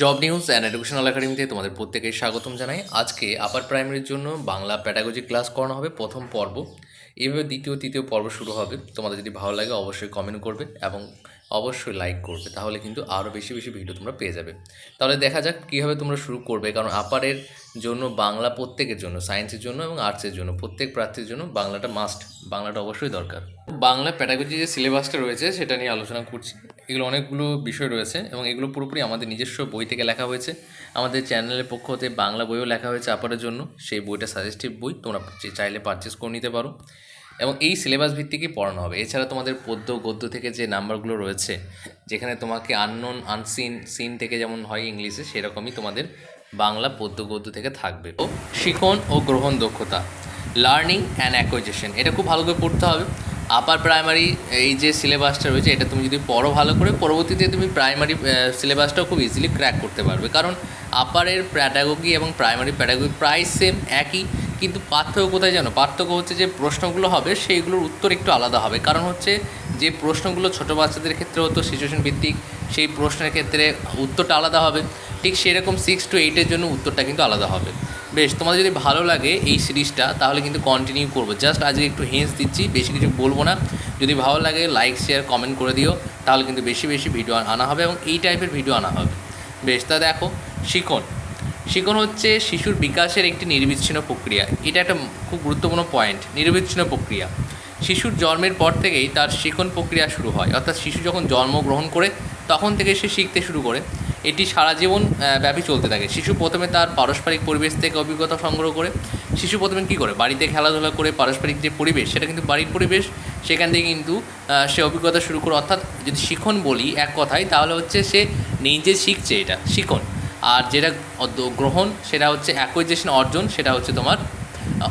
Job news and educational একাডেমিতে তোমাদের প্রত্যেকে স্বাগতম জানাই। আজকে আপার প্রাইমারির জন্য বাংলা প্যাটাগজি ক্লাস করানো হবে প্রথম পর্ব। এভাবে দ্বিতীয়, তৃতীয় পর্ব শুরু হবে। তোমাদের যদি ভালো লাগে অবশ্যই কমেন্ট করবে এবং অবশ্যই লাইক করবে, তাহলে কিন্তু আরও বেশি বেশি ভিডিও তোমরা পেয়ে যাবে। তাহলে দেখা যাক কীভাবে তোমরা শুরু করবে, কারণ আপারের জন্য বাংলা প্রত্যেকের জন্য সায়েন্সের জন্য এবং আর্টসের জন্য, প্রত্যেক প্রার্থীর জন্য বাংলাটা মাস্ট বাংলাটা অবশ্যই দরকার। বাংলা প্যাডাগজি যে সিলেবাসটা রয়েছে, সেটা নিয়ে আলোচনা করছি। এগুলো অনেকগুলো বিষয় রয়েছে এবং এগুলো পুরোপুরি আমাদের নিজস্ব বই থেকে লেখা হয়েছে। আমাদের চ্যানেলের পক্ষ হতে বাংলা বইও লেখা হয়েছে আপারের জন্য। সেই বইটা সাজেস্টিভ বই, তোমরা চাইলে পারচেস করে নিতে পারো। এবং এই সিলেবাস ভিত্তিকই পড়ানো হবে। এছাড়া তোমাদের পদ্য, গদ্য থেকে যে নাম্বারগুলো রয়েছে, যেখানে তোমাকে আননোন আনসিন সিন থেকে যেমন হয় ইংলিশে, সেরকমই তোমাদের বাংলা পদ্য, গদ্য থেকে থাকবে। ও শিখন ও গ্রহণ দক্ষতা লার্নিং অ্যান্ড অ্যাকোয়েজেশন এটা খুব ভালো করে পড়তে হবে। আপার প্রাইমারি এই যে সিলেবাসটা রয়েছে, এটা তুমি যদি পড়ো ভালো করে, পরবর্তীতে তুমি প্রাইমারি সিলেবাসটাও খুব ইজিলি ক্র্যাক করতে পারবে। কারণ আপারের প্যাডাগোগি এবং প্রাইমারি প্যাডাগোগি প্রায় সেম একই। কিন্তু পার্থক্য কোথায় জানো? পার্থক্য হচ্ছে যে প্রশ্নগুলো হবে, সেইগুলোর উত্তর একটু আলাদা হবে। কারণ হচ্ছে যে প্রশ্নগুলো ছোটো বাচ্চাদের ক্ষেত্রে হতো সিচুয়েশন ভিত্তিক, সেই প্রশ্নের ক্ষেত্রে উত্তরটা আলাদা হবে। ঠিক সেরকম সিক্স টু এইটের জন্য উত্তরটা কিন্তু আলাদা হবে। বেশ, তোমাদের যদি ভালো লাগে এই সিরিজটা, তাহলে কিন্তু কন্টিনিউ করব। জাস্ট আজকে একটু হিন্টস দিচ্ছি, বেশি কিছু বলব না। যদি ভালো লাগে লাইক শেয়ার কমেন্ট করে দিও, তাহলে কিন্তু বেশি বেশি ভিডিও আনা হবে এবং এই টাইপের ভিডিও আনা হবে। বেশ, তা দেখো শিখন শিখন হচ্ছে শিশুর বিকাশের একটি নির্বিচ্ছিন্ন প্রক্রিয়া। এটা একটা খুব গুরুত্বপূর্ণ পয়েন্ট নির্বিচ্ছিন্ন প্রক্রিয়া। শিশুর জন্মের পর থেকেই তার শিখন প্রক্রিয়া শুরু হয়। অর্থাৎ শিশু যখন জন্মগ্রহণ করে, তখন থেকে সে শিখতে শুরু করে। এটি সারা জীবন ব্যাপী চলতে থাকে। শিশু প্রথমে তার পারস্পরিক পরিবেশ থেকে অভিজ্ঞতা সংগ্রহ করে। শিশু প্রথমে কী করে? বাড়িতে খেলাধুলা করে পারস্পরিক যে পরিবেশ, সেটা কিন্তু বাড়ির পরিবেশ। সেখান থেকে কিন্তু সে অভিজ্ঞতা শুরু করে। অর্থাৎ যদি শিখন বলি এক কথায়, তাহলে হচ্ছে সে নিজে শিখছে এটা, শিখন। আর যেটা গ্রহণ, সেটা হচ্ছে অ্যাকুইজেশন অর্জন, সেটা হচ্ছে তোমার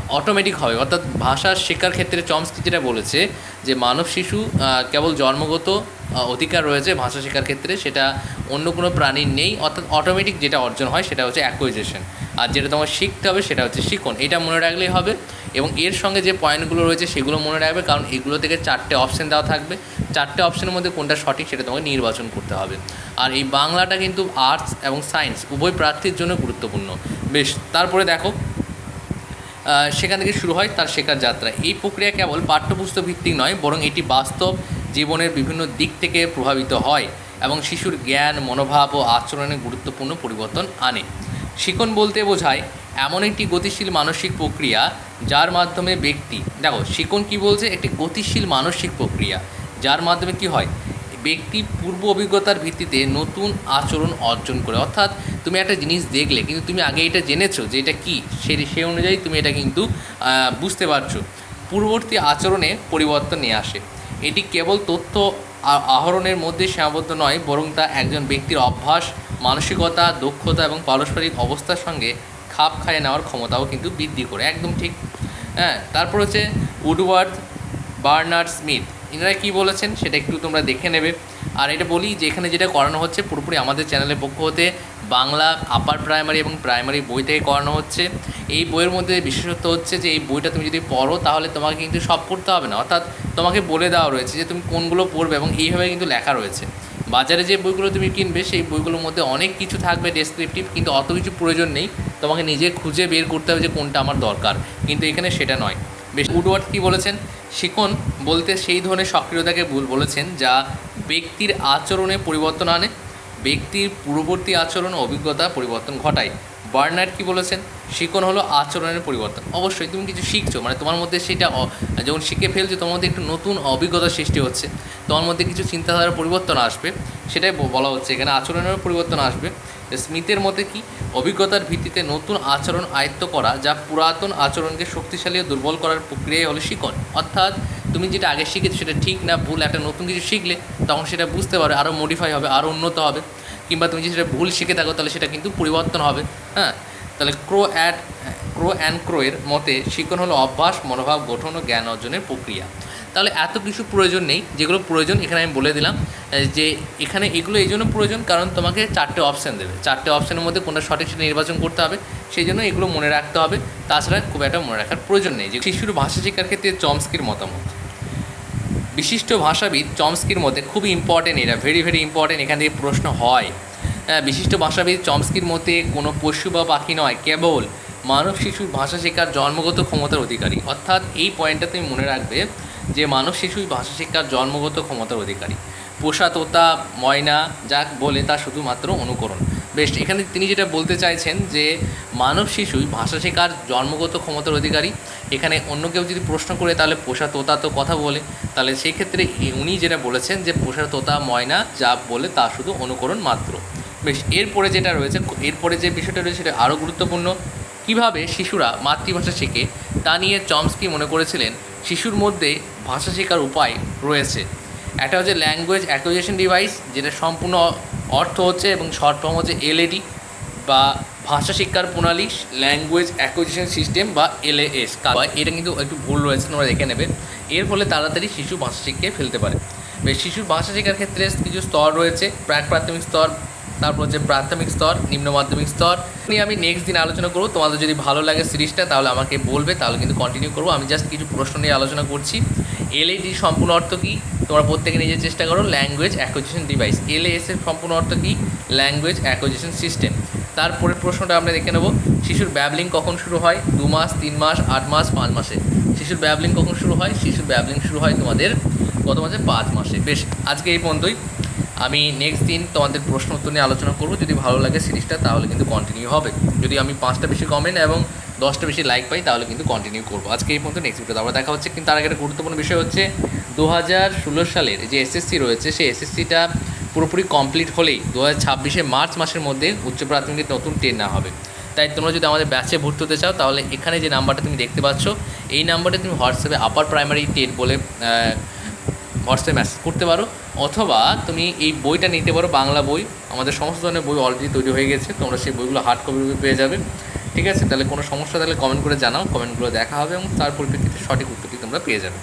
অটোমেটিক হবে। অর্থাৎ ভাষা শেখার ক্ষেত্রে চমস্কি যেটা বলেছে যে মানব শিশু কেবল জন্মগত অধিকার রয়েছে ভাষা শেখার ক্ষেত্রে, সেটা অন্য কোনো প্রাণীর নেই। অর্থাৎ অটোমেটিক যেটা অর্জন হয়, সেটা হচ্ছে অ্যাকুইজেশন আর যেটা তোমার শিখতে হবে, সেটা হচ্ছে শিখন। এটা মনে রাখলেই হবে। এবং এর সঙ্গে যে পয়েন্টগুলো রয়েছে, সেগুলো মনে রাখবে। কারণ এগুলো থেকে চারটে অপশান দেওয়া থাকবে। চারটে অপশনের মধ্যে কোনটা সঠিক সেটা তোমাকে নির্বাচন করতে হবে। আর এই বাংলাটা কিন্তু আর্টস এবং সায়েন্স উভয় প্রার্থীর জন্য গুরুত্বপূর্ণ। বেশ, তারপরে দেখো সেখান থেকে শুরু হয় তার শেখার যাত্রা। এই প্রক্রিয়া কেবল পাঠ্যপুস্তক ভিত্তিক নয়, বরং এটি বাস্তব জীবনের বিভিন্ন দিক থেকে প্রভাবিত হয় এবং শিশুর জ্ঞান, মনোভাব ও আচরণে গুরুত্বপূর্ণ পরিবর্তন আনে। শিখন বলতে বোঝায়, এমন একটি গতিশীল মানসিক প্রক্রিয়া যার মাধ্যমে ব্যক্তি, দেখো, শিখন কি বলছে? একটি গতিশীল মানসিক প্রক্রিয়া। যার মাধ্যমে কি হয়? ব্যক্তি পূর্ব অভিজ্ঞতার ভিত্তিতে নতুন আচরণ অর্জন করে। অর্থাৎ তুমি একটা জিনিস দেখলে, কিন্তু তুমি আগে এটা জেনেছো যে এটা কী? সে সেই অনুযায়ী তুমি এটা কিন্তু বুঝতে পারছ। পূর্ববর্তী আচরণে পরিবর্তন নিয়ে আসে। এটি কেবল তথ্য আহরণের মধ্যে সীমাবদ্ধ নয়, বরং তা একজন ব্যক্তির অভ্যাস, মানসিকতা, দক্ষতা এবং পারস্পরিক অবস্থার সঙ্গে খাপ খাইয়ে নেওয়ার ক্ষমতাও কিন্তু বৃদ্ধি করে। একদম ঠিক। হ্যাঁ তারপর হচ্ছে উডওয়ার্ড বার্নার্ড স্মিথ। এনারা কী বলেছেন সেটা একটু তোমরা দেখে নেবে। আর এটা বলি যে এখানে যেটা করানো হচ্ছে, পুরোপুরি আমাদের চ্যানেলের পক্ষ হতে বাংলা আপার প্রাইমারি এবং প্রাইমারি বই থেকে করানো হচ্ছে। এই বইয়ের মধ্যে বিশেষত্ব হচ্ছে যে এই বইটা তুমি যদি পড়ো, তাহলে তোমাকে কিন্তু সব পড়তে হবে না। অর্থাৎ তোমাকে বলে দেওয়া রয়েছে যে তুমি কোনগুলো পড়বে এবং এইভাবে কিন্তু লেখা রয়েছে। বাজারে যে বইগুলো তুমি কিনবে, সেই বইগুলোর মধ্যে অনেক কিছু থাকবে ডেসক্রিপটিভ কিন্তু অত কিছু প্রয়োজন নেই। তোমাকে নিজে খুঁজে বের করতে হবে যে কোনটা আমার দরকার। কিন্তু এখানে সেটা নয়। বেশ উডওয়ার্ড কী বলেছেন? শিখন বলতে সেই ধরনের সক্রিয়তাকে ভুল বলেছেন, যা ব্যক্তির আচরণে পরিবর্তন আনে, ব্যক্তির পূর্ববর্তী আচরণ অভিজ্ঞতা পরিবর্তন ঘটায়। বার্নার্ড কি বলেছেন? শিখন হলো আচরণের পরিবর্তন। অবশ্যই তুমি কিছু শিখছো মানে তোমার মধ্যে সেটা যখন শিখে ফেলছো, তোমার মধ্যে একটু নতুন অভিজ্ঞতা সৃষ্টি হচ্ছে, তোমার মধ্যে কিছু চিন্তাধারার পরিবর্তন আসবে, সেটাই বলা হচ্ছে। এখানে আচরণেরও পরিবর্তন আসবে। স্মিথের মতে কি? অভিজ্ঞতার ভিত্তিতে নতুন আচরণ আয়ত্ত করা যা পুরাতন আচরণকে শক্তিশালী ও দুর্বল করার প্রক্রিয়াই হলো শিখন অর্থাৎ তুমি যেটা আগে শিখেছো সেটা ঠিক না, ভুল, একটা নতুন কিছু শিখলে তখন সেটা বুঝতে পারবে আরও মডিফাই হবে আরও উন্নত হবে। কিংবা তুমি যদি সেটা ভুল শিখে থাকো তাহলে সেটা কিন্তু পরিবর্তন হবে হ্যাঁ? তাহলে ক্রো অ্যাড, ক্রো অ্যান্ড ক্রোয়ের মতে শিখন হলো অভ্যাস, মনোভাব, গঠন ও জ্ঞান অর্জনের প্রক্রিয়া। তাহলে এত কিছু প্রয়োজন নেই, যেগুলো প্রয়োজন এখানে আমি বলে দিলাম যে এখানে এগুলো এই জন্য প্রয়োজন কারণ তোমাকে চারটে অপশান দেবে। চারটে অপশানের মধ্যে কোনটা সঠিক সেটা নির্বাচন করতে হবে, সেই জন্য এগুলো মনে রাখতে হবে। তাছাড়া খুব একটা মনে রাখার প্রয়োজন নেই যে শিশুর ভাষা শেখার ক্ষেত্রে চমস্কির মতামত। বিশিষ্ট ভাষাবিদ চমস্কির মধ্যে খুব ইম্পর্টেন্ট এটা ভেরি ভেরি ইম্পর্টেন্ট এখান থেকে প্রশ্ন হয়। বিশিষ্ট ভাষাবিদ চমস্কির মতে কোনো পশু বা পাখি নয়, কেবল মানব শিশুর ভাষা শেখার জন্মগত ক্ষমতার অধিকারী। অর্থাৎ এই পয়েন্টটা তুমি মনে রাখবে যে মানব শিশুই ভাষা শিক্ষার জন্মগত ক্ষমতার অধিকারী। পোষা, তোতা, ময়না, যাক বলে তা শুধুমাত্র অনুকরণ। বেশ, এখানে তিনি যেটা বলতে চাইছেন যে মানব শিশুই ভাষা শেখার জন্মগত ক্ষমতার অধিকারী। এখানে অন্য কেউ যদি প্রশ্ন করে তাহলে পোষা, তোতা তো কথা বলে। তাহলে সেই ক্ষেত্রে উনি যেটা বলেছেন যে পোষা, তোতা, ময়না, যা বলে তা শুধু অনুকরণ মাত্র। বেশ, এরপরে যেটা রয়েছে, এরপরে যে বিষয়টা রয়েছে সেটা আরও গুরুত্বপূর্ণ। কীভাবে শিশুরা মাতৃভাষা শেখে তা নিয়ে চমস্কি মনে করেছিলেন, শিশুর মধ্যে ভাষা শেখার উপায় রয়েছে। একটা হচ্ছে ল্যাঙ্গুয়েজ অ্যাকুইজিশন ডিভাইস যেটা সম্পূর্ণ অর্থ হচ্ছে এবং শর্ট ফর্ম হচ্ছে এলএডি বা ভাষা শিক্ষার প্রণালী ল্যাঙ্গুয়েজ অ্যাকুইজিশন সিস্টেম বা এলএএস এটা কিন্তু একটু ভুল রয়েছে, তোমরা দেখে নেবে। এর ফলে তাড়াতাড়ি শিশু ভাষা শিখে ফেলতে পারে। শিশুর ভাষা শেখার ক্ষেত্রে কিছু স্তর রয়েছে প্রাক প্রাথমিক স্তর তারপর হচ্ছে প্রাথমিক স্তর, নিম্ন মাধ্যমিক স্তর। নিয়ে আমি নেক্সট দিন আলোচনা করব। তোমাদের যদি ভালো লাগে সিরিজটা, তাহলে আমাকে বলবে, তাহলে কিন্তু কন্টিনিউ করব। আমি জাস্ট কিছু প্রশ্ন নিয়ে আলোচনা করছি। এলএডি সম্পূর্ণ অর্থ কী? তোমরা প্রত্যেকে নিজের চেষ্টা করো ল্যাঙ্গুয়েজ অ্যাকোজিশন ডিভাইস এলএএস এর সম্পূর্ণ অর্থ কী? ল্যাঙ্গুয়েজ অ্যাকোজিশন সিস্টেম তারপরের প্রশ্নটা আমরা দেখে নেব। শিশুর ব্যাবলিং কখন শুরু হয়? দু মাস, তিন মাস, আট মাস, পাঁচ মাসে। শিশুর ব্যাবলিং কখন শুরু হয়? শিশুর ব্যাবলিং শুরু হয় তোমাদের কত মাসে পাঁচ মাসে। বেশ, আজকে এই পর্যন্তই। আমি নেক্সট দিন তোমাদের প্রশ্ন উত্তর নিয়ে আলোচনা করব। যদি ভালো লাগে সিরিজটা, তাহলে কিন্তু কন্টিনিউ হবে। যদি আমি পাঁচটা বেশি কমেন্ট এবং দশটা বেশি লাইক পাই, তাহলে কিন্তু কন্টিনিউ করব। আজকে এই পর্যন্ত নেক্সট ভিডিও আবার দেখা হচ্ছে। কিন্তু তার আগে একটা গুরুত্বপূর্ণ বিষয় হচ্ছে দু হাজার ষোলো সালের যে এসএসসি রয়েছে। সেই এসএসসিটা পুরোপুরি কমপ্লিট হলেই দু হাজার ছাব্বিশে মার্চ মাসের মধ্যে উচ্চ প্রাথমিকের নতুন ট্রেন না হবে। তাই তোমরা যদি আমাদের ব্যাচে ভর্তি হতে চাও, তাহলে এখানে যে নাম্বারটা তুমি দেখতে পাচ্ছ, এই নাম্বারে তুমি হোয়াটসঅ্যাপে আপার প্রাইমারি টেট বলে হোয়াটসঅ্যাপে মেসেজ করতে পারো। অথবা তুমি এই বইটা নিতে পারো, বাংলা বই। আমাদের সমস্ত ধরনের বই অলরেডি তৈরি হয়ে গেছে, তোমরা সেই বইগুলো হার্ড কপি পেয়ে যাবে। ঠিক আছে? তাহলে কোনো সমস্যা থাকলে কমেন্ট করে জানাও কমেন্টগুলো দেখা হবে এবং তার পরিপ্রেক্ষিতে সঠিক উত্তরটি তোমরা পেয়ে যাবে।